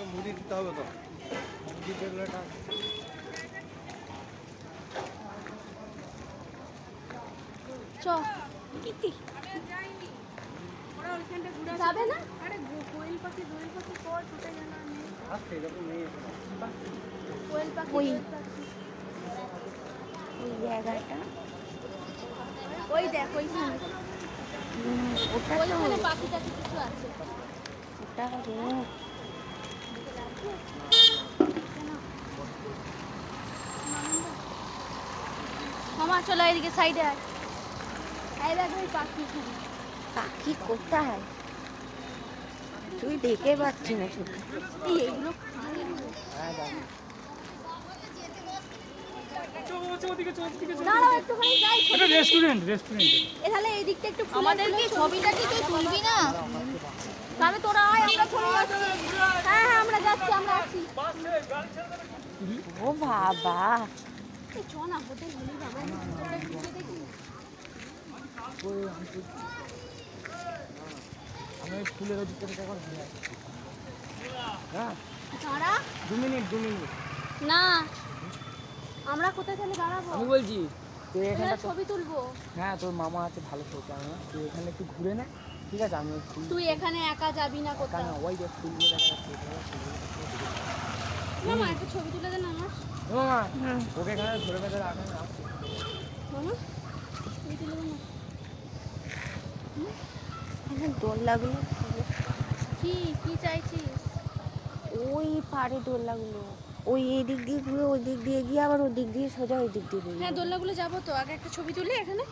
তো মুড়ি দিতে হবে তো। মুড়ি দেখলে এটা চ। ইতি যাবে না? আরে কোয়েল পাখি দোয়েল পাখি কর ছুটে গেল আমি আসছে এরকম নেই কোয়েল পাখি ওই। ওই জায়গাটা। ওই দেখ ওইখানে ওটা ওইখানে পাখি টাখি কিছু আছে। ওটা রোড মামা চলো এদিকে সাইডে আয়। এই দেখ ওই পাখি। পাখি কোথায়? তুই দেখে পাচ্ছি না শুধু। এইগুলো হ্যাঁ যাব দাঁড়াও একটুখানি যাই। এটা রেস্টুরেন্ট রেস্টুরেন্ট এ তাহলে এই দিকটা একটু আমাদেরকে ছবিটা কি তুই তুলবি না? তাহলে তোরা আয় আমরা চলে যাচ্ছি হ্যাঁ হ্যাঁ আমরা যাচ্ছি আমরা আছি ও বাবা। না হোটেল আমি ফুলের হ্যাঁ? দু মিনিট দু মিনিট। না আমরা কোথায় তাহলে দাঁড়াবো? আমি বলছি তুই এখানে ছবি তুলবো। হ্যাঁ তোর মামা আছে ভালো ছবি না তুই এখানে একটু ঘুরে নে। ঠিক আছে আমি তুই এখানে একা যাবি না কোথাও? ওই যে ফুলগুলো দেখা যাচ্ছে। মামা একটা ছবি তুলে দেন আমার। ও মামা হুম, ওকে এখানে ধরে বেঁধে রাখেন মামা ছবি তুলে দেন এখানে কি কি চাইছিস? ওই ওই এদিক দিয়ে ঘুরে ওই দিক দিয়ে গিয়ে আবার ওই দিক দিয়ে সোজা ওই দিক দিয়ে হ্যাঁ দোলনাগুলো যাব তো। আগে একটা ছবি তুলি এখানে।